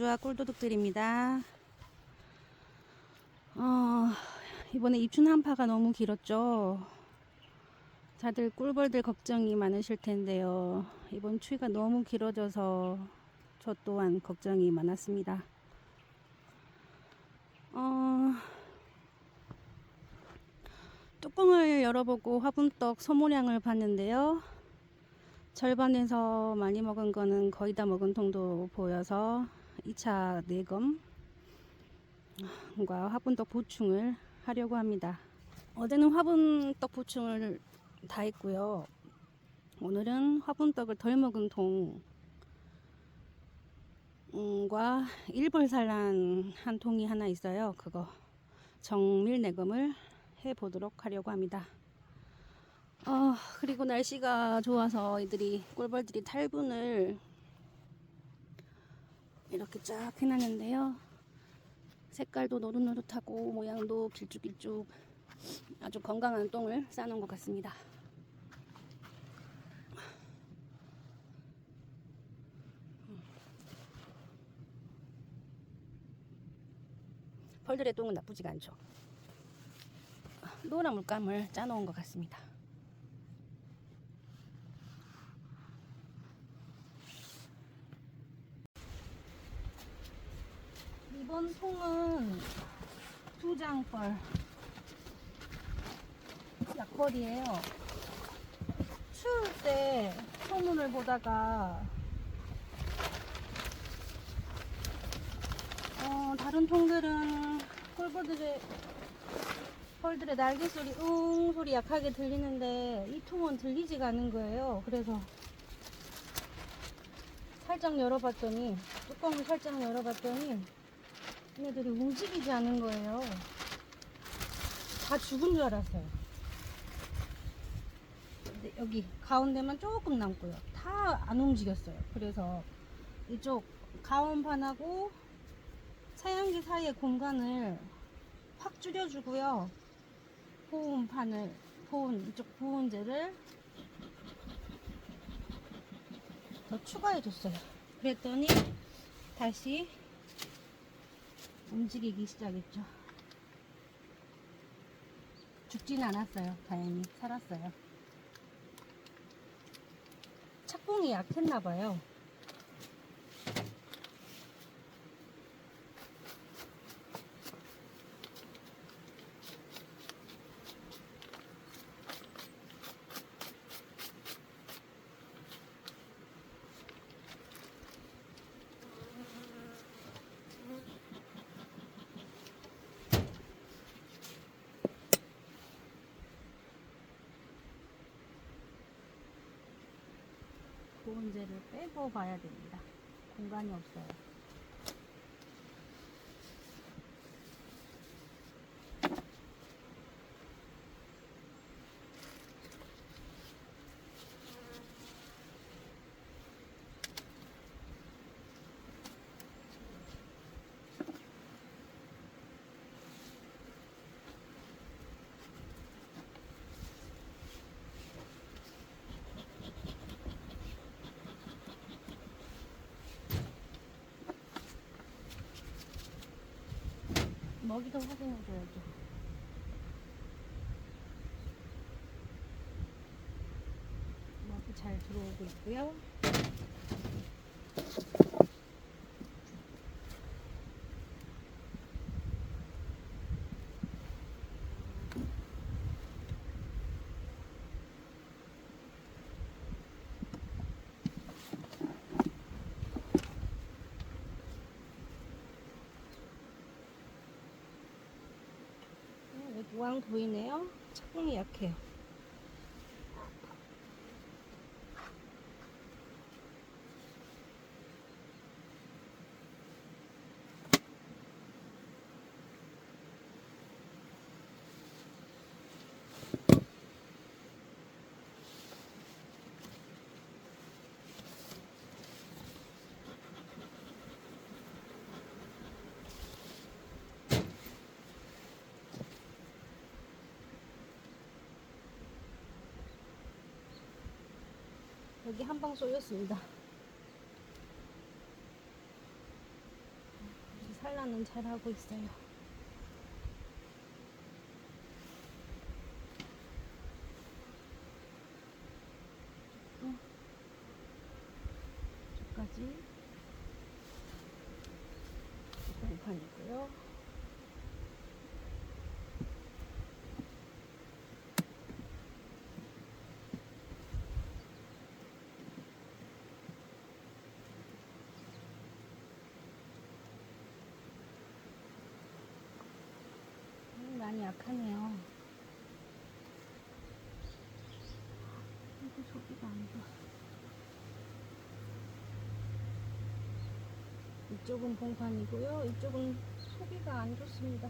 양조와 꿀도둑들입니다. 어, 이번에 입춘 한파가 너무 길었죠. 다들 꿀벌들 걱정이 많으실 텐데요. 이번 추위가 너무 길어져서 저 또한 걱정이 많았습니다. 어, 뚜껑을 열어보고 화분떡 소모량을 봤는데요. 절반에서 많이 먹은 거는 거의 다 먹은 통도 보여서 2차 내검과 화분떡 보충을 하려고 합니다. 어제는 화분떡 보충을 다 했고요. 오늘은 화분떡을 덜 먹은 통과 일벌산란 한 통이 하나 있어요. 그거 정밀 내검을 해 보도록 하려고 합니다. 어, 그리고 날씨가 좋아서 이들이 꿀벌들이 탈분을 이렇게 쫙 해놨는데요. 색깔도 노릇노릇하고 모양도 길쭉길쭉 아주 건강한 똥을 싸놓은 것 같습니다. 벌들의 똥은 나쁘지가 않죠. 노란 물감을 짜놓은 것 같습니다. 이번 통은 두 장벌 약벌이에요. 추울 때 소문을 보다가 어, 다른 통들은 꿀벌들의 펄들의 날개 소리 응 소리 약하게 들리는데 이 통은 들리지가 않는 거예요. 그래서 살짝 열어봤더니 뚜껑을 살짝 열어봤더니 얘네들이 움직이지 않는 거예요. 다 죽은 줄 알았어요. 근데 여기 가운데만 조금 남고요. 다 안 움직였어요. 그래서 이쪽 가온판하고 사양기 사이의 공간을 확 줄여주고요. 보온판을 보온 이쪽 보온재를 더 추가해 줬어요. 그랬더니 다시 움직이기 시작했죠. 죽지는 않았어요. 다행히 살았어요. 착공이 약했나 봐요. 보온재를 빼고 봐야 됩니다. 공간이 없어요. 먹이도 확인해줘야죠. 먹이 잘 들어오고 있고요. 모양 보이네요. 착공이 약해요. 여기 한 방 쏠렸습니다. 산란은 잘 하고 있어요. 약하네요. 이거 소리가 안 좋아. 이쪽은 봉판이고요. 이쪽은 소비가 안 좋습니다.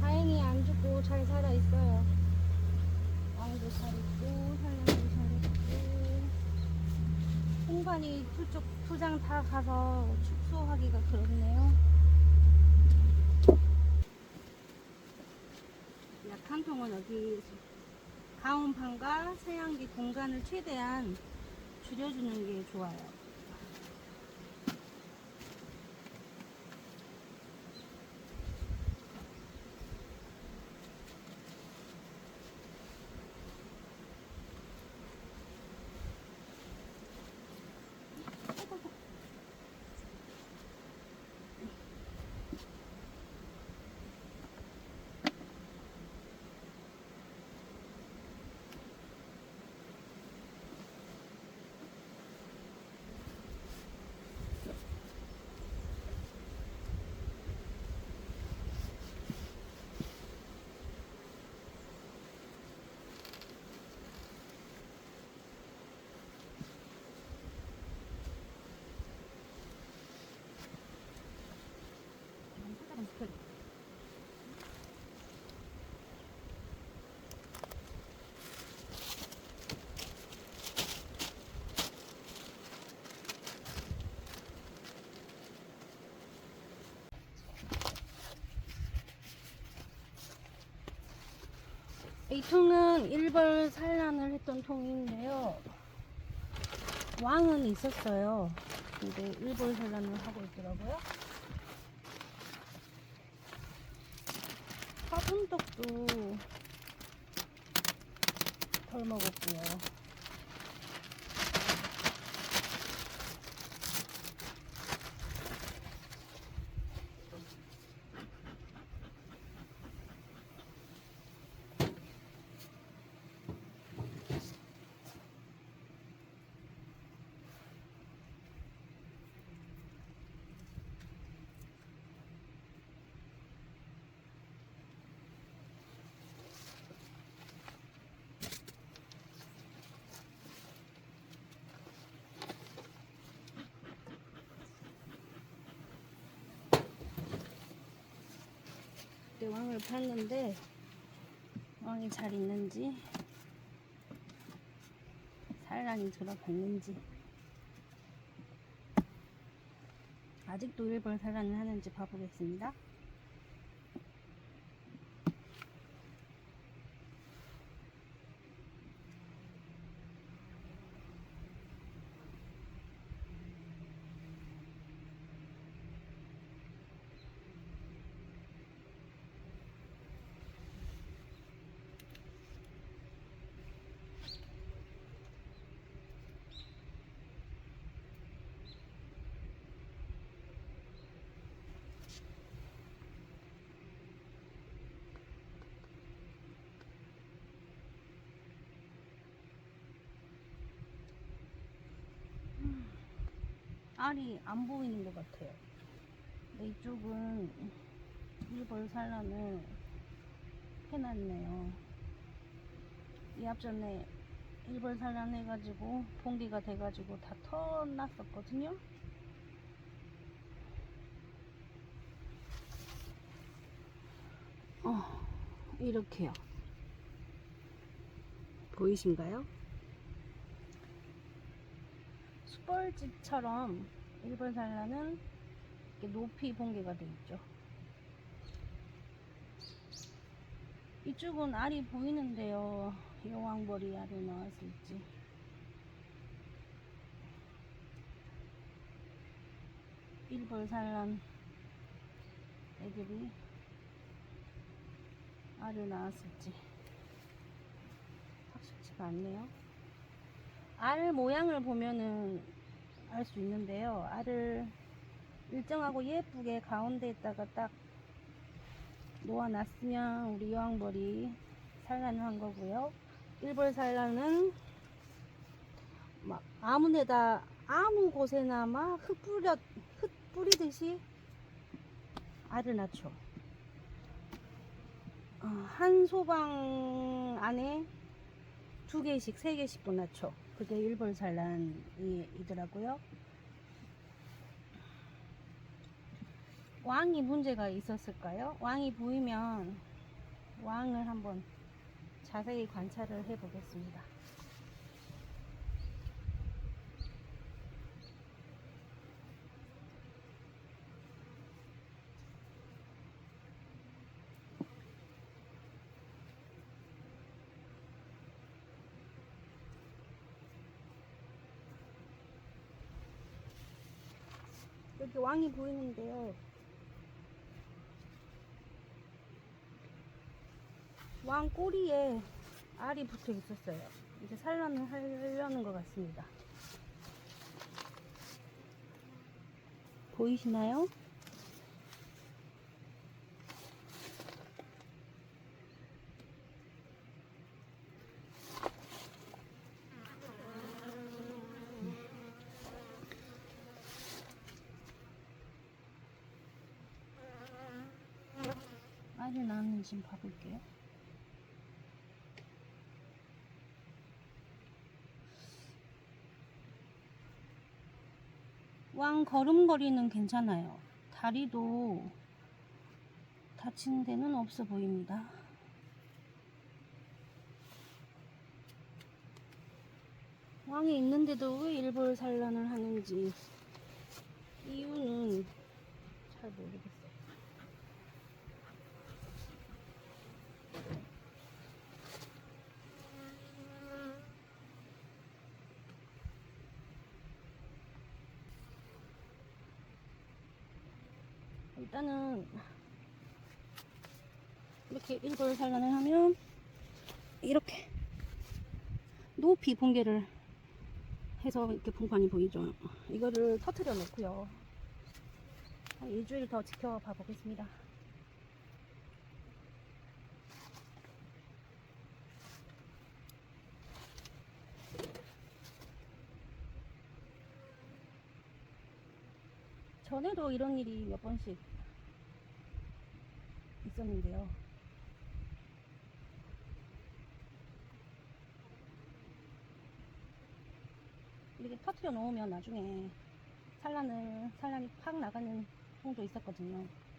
다행히 안 죽고 잘 살아 있어요. 왕도 잘 있고 산란도 잘 있고 홍관이 두쪽 투장 다 가서 축소하기가 그렇네요. 약한 통은 여기 가온판과 세양기 공간을 최대한 줄여주는 게 좋아요. 이 통은 일벌 산란을 했던 통인데요. 왕은 있었어요. 근데 일벌 산란을 하고 있더라고요. 화분떡도 덜 먹었고요. 왕을 팠는데 왕이 잘 있는지 산란이 들어갔는지 아직도 일벌 산란을 하는지 봐보겠습니다. 알이 안 보이는 것 같아요. 근데 이쪽은 일벌 산란을 해놨네요. 이 앞전에 일벌 산란 해가지고 봉기가 돼가지고 다 털어놨었거든요. 어, 이렇게요. 보이신가요? 꿀벌집처럼 일벌산란은 이렇게 높이 봉개가 돼 있죠. 이쪽은 알이 보이는데요. 여왕벌이 알이 나왔을지. 일벌 산란 애들이 알을 낳았을지 확실치가 않네요. 알 모양을 보면은 알 수 있는데요. 알을 일정하고 예쁘게 가운데에다가 딱 놓아놨으면 우리 여왕벌이 산란을 한 거고요. 일벌 산란은 막 아무 데다 아무 곳에나 막흙 뿌려 흙 뿌리듯이 알을 낳죠. 어, 한 소방 안에 두 개씩, 세 개씩도 낳죠. 그게 일벌 산란이더라고요. 왕이 문제가 있었을까요? 왕이 보이면 왕을 한번 자세히 관찰을 해 보겠습니다. 왕이 보이는데요. 왕 꼬리에 알이 붙어 있었어요. 이제 산란을 하려는 것 같습니다. 보이시나요? 알이 나왔는지 좀 봐볼게요. 왕 걸음걸이는 괜찮아요. 다리도 다친 데는 없어 보입니다. 왕이 있는데도 왜 일벌 산란을 하는지 이유는 잘 모르겠어요. 일단은 이렇게 일벌 산란을 하면 이렇게 높이 붕괴를 해서 이렇게 분간이 보이죠. 이거를 터트려 놓고요. 한 일주일 더 지켜봐 보겠습니다. 전에도 이런 일이 몇 번씩 있었는데요. 이렇게 터트려 놓으면 나중에 산란을 산란이 팍 나가는 경우도 있었거든요.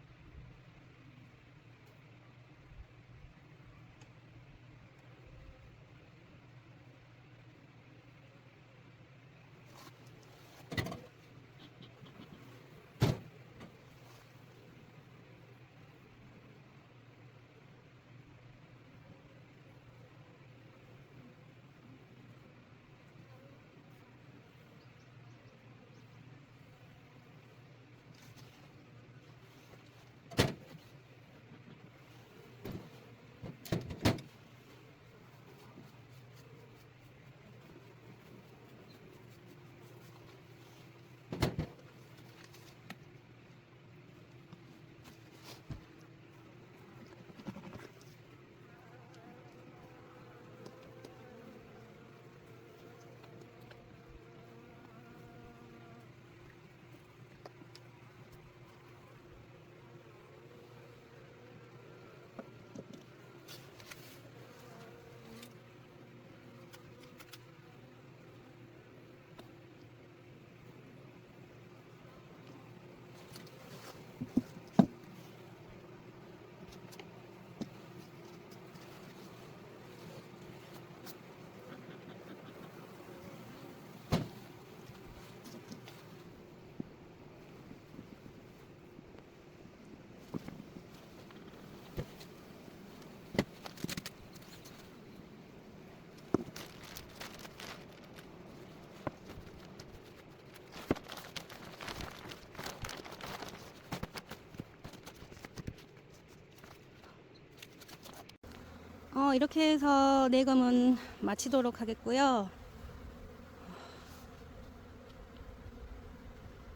어, 이렇게 해서 내검은 마치도록 하겠고요.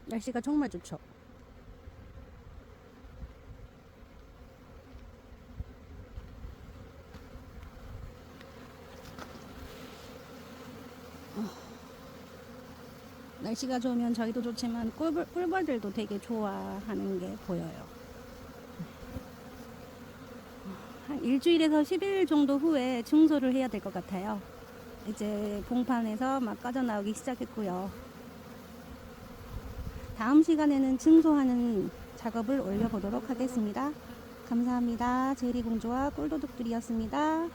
날씨가 정말 좋죠. 날씨가 좋으면 저희도 좋지만 꿀벌, 꿀벌들도 되게 좋아하는 게 보여요. 한 일주일에서 10일 정도 후에 청소를 해야 될 것 같아요. 이제 봉판에서 막 꺼져 나오기 시작했고요. 다음 시간에는 청소하는 작업을 올려보도록 하겠습니다. 감사합니다. 제리공주와 꿀도둑들이었습니다.